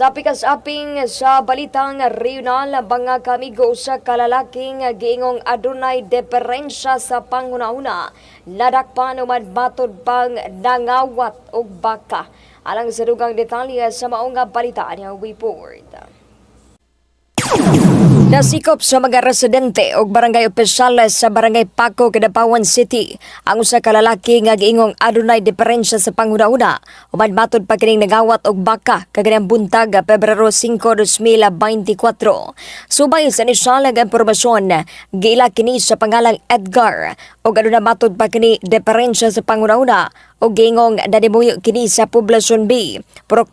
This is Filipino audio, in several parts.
Sa pikas-aping sa balitang regional, mga kamigo sa kalalaking giingong adunay diferensya sa panghuna-una, nadakpan uman matod pang nangawat og baka. Alang sa dugang detalye sa maong balita niya report. Nasikop sa mga residente o barangay opisyales sa barangay Paco, Kadapawan City. Ang usa ka lalaki nga giingong adunay diferensya sa panghuna-una. Human matod pa kining nagawat og baka kaganang buntag Pebrero 5, 2024. Subay sa inisyal nga impormasyon, giila kini sa pangalang Edgar. O aduna matod pa kini diferensya sa panghuna-una o gingong nadimuyo kini sa Poblacion B, 2,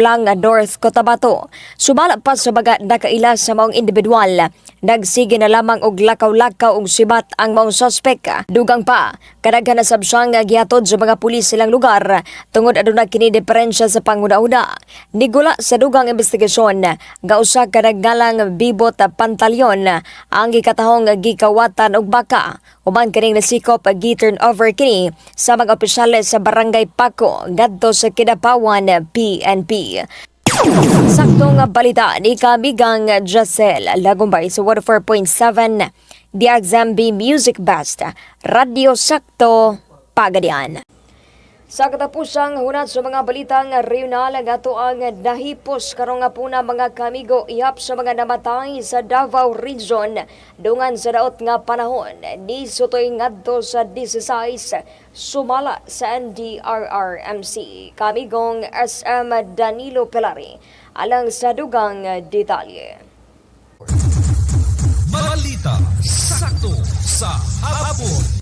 Blang, North, Cotabato. Sumala pa sa baga nakaila sa maong individual, nagsige na lamang og lakaw-lakaw og sibat ang maong suspek. Dugang pa, kadaghan na sabsyang gihatod sa mga pulis silang lugar tungod aduna kini diferensya sa panguna-una. Nigula sa dugang investigasyon, gausa ka naggalang bibot pantalyon ang gikatahong gikawatan og baka. Uman kining nasikop gi-turn over kini sa mga opisyales sa Barangay Paco ngadto sa Kidapawan PNP. Sakto nga balita ni Kamigang Jacel Lagumbay sa 104.7 DXMB Music Best Radio Sakto Pagadian. Sa katapusang hunat sa mga balitang regional nga ang nahipos karong nga puna mga kamigo ihap sa mga namatay sa Davao Region dungan sa daot nga panahon ni sutoy ngadto sa 16 sumala sa NDRRMC kamigong SM Danilo Pelari alang sa dugang detalye. Balita sakto sa hapon.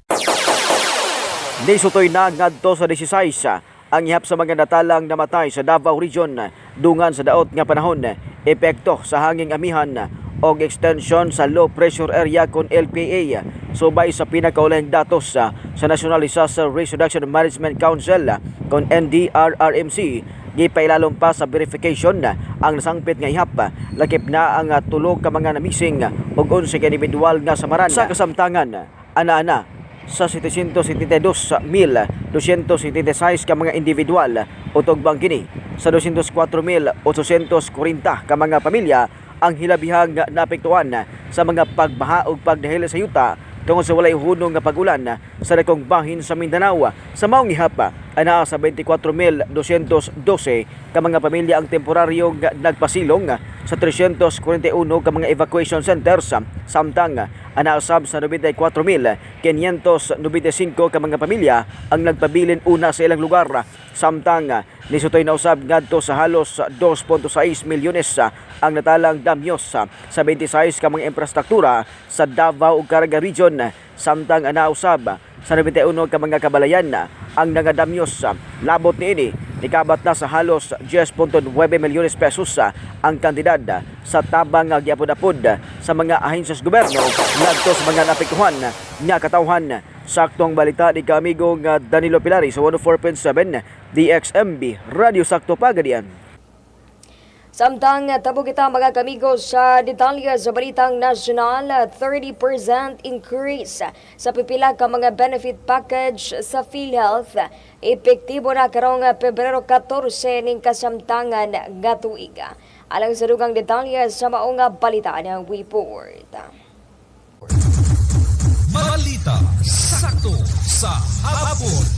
Ni Sutoy na ngadto sa 16 ang ihap sa mga natalang namatay sa Davao Region dungan sa daot nga panahon epekto sa hanging amihan og extension sa low pressure area kon LPA subay sa pinakaulahing datos sa National Disaster Risk Reduction Management Council kon NDRRMC gipailalom pa sa verification ang nasangpit nga ihap. Lakip na ang tulo ka mga namising ug 11 ka individual nga samaran. Sa kasamtangan ana-ana sa 772,276 ka mga individual. Utog bang kini sa 204,840 ka mga pamilya ang hilabihang naapektuhan sa mga pagbaha ug pagdahil sa yuta tungod sa walay hunong nga pagulan sa dakong bahin sa Mindanao. Sa maong ihap ana sa 24,212 ka mga pamilya ang temporaryong nagpasilong sa 341 ka mga evacuation centers samtang anaasab sa 94,595 ka mga pamilya ang nagpabilin una sa ilang lugar. Samtang nisutoy na usab ngadto sa halos 2.6 milyones ang natalang damyos. Sa 26 ka mga infrastruktura sa Davao ug Caraga Region samtang anausab sa 91 ka mga kabalayan ang nangadamyos. Labot niini nikabat na sa halos 10.9 milyones pesos ang kantidad sa tabang giapod-apod sa mga ahensyas gobyerno ngadto sa mga napektuhan nga katawhan. Saktong balita ni kamigo nga Danilo Pilari sa 104.7 DXMB Radio Sakto Pagadian Samtang tabo kita mga kamigo sa detalye sa balitang nasyonal, 30% increase sa pipila ka mga benefit package sa PhilHealth. Epektibo na karong Pebrero 14 ning kasamtangan nga tuig. Alang sa dugang detalye sa maong balita ng report. Balita sakto sa hapon.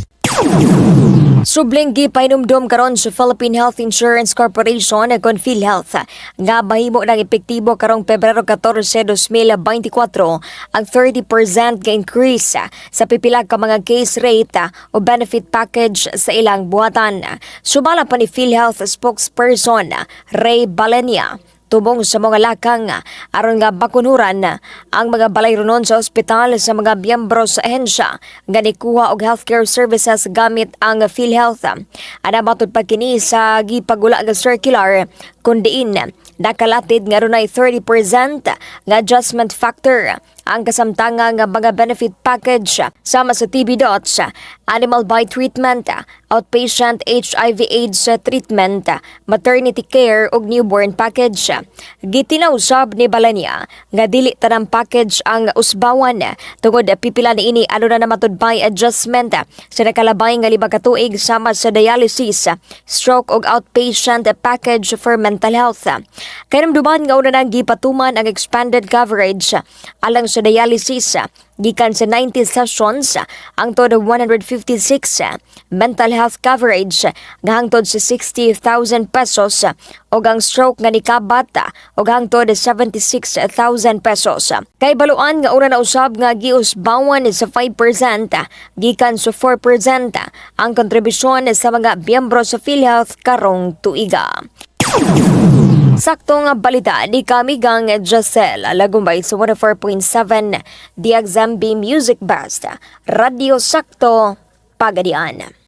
Subling gipainumdum karon sa Philippine Health Insurance Corporation kon PhilHealth nga mahimo ng epektibo karong Pebrero 14, 2024 ang 30% nga increase sa pipila ka mga case rate o benefit package sa ilang buhatan. Sumala pa ni PhilHealth spokesperson Ray Balenia tubong sa mga lakang aron nga bakunuran ang mga balayronon sa ospital sa mga miyembro sa ahensya nga nikuha og healthcare services gamit ang PhilHealth. Ana matod pa kini sa gipagula nga circular kun diin nakalatid nga runay 30% nga adjustment factor ang kasamtangang mga benefit package sama sa TB dots, animal bite treatment, outpatient HIV AIDS treatment, maternity care ug newborn package. Gitinaw sab ni Balania nga dili tanang package ang usbawan tungod pipila ni ini ano na namatod by adjustment sa nakalabay nga lima sama sa dialysis, stroke ug outpatient package for mental health. Karamduman nga una nang gipatuman ang expanded coverage alang sa dialysis gikan sa 90 sessions ang todo 156 mental health coverage nga hangtod sa 60,000 pesos ug ang stroke nga nikabat ug hangtod sa 76,000 pesos kay baluan nga una na usab nga giusbawan sa 5% gikan sa 4% ang kontribusyon sa mga miyembro sa PhilHealth karong tuiga Sakto nga balita ni kami gang Giselle Lagumbay sa 104.7 DXMB Music Best Radio Sakto Pagadian.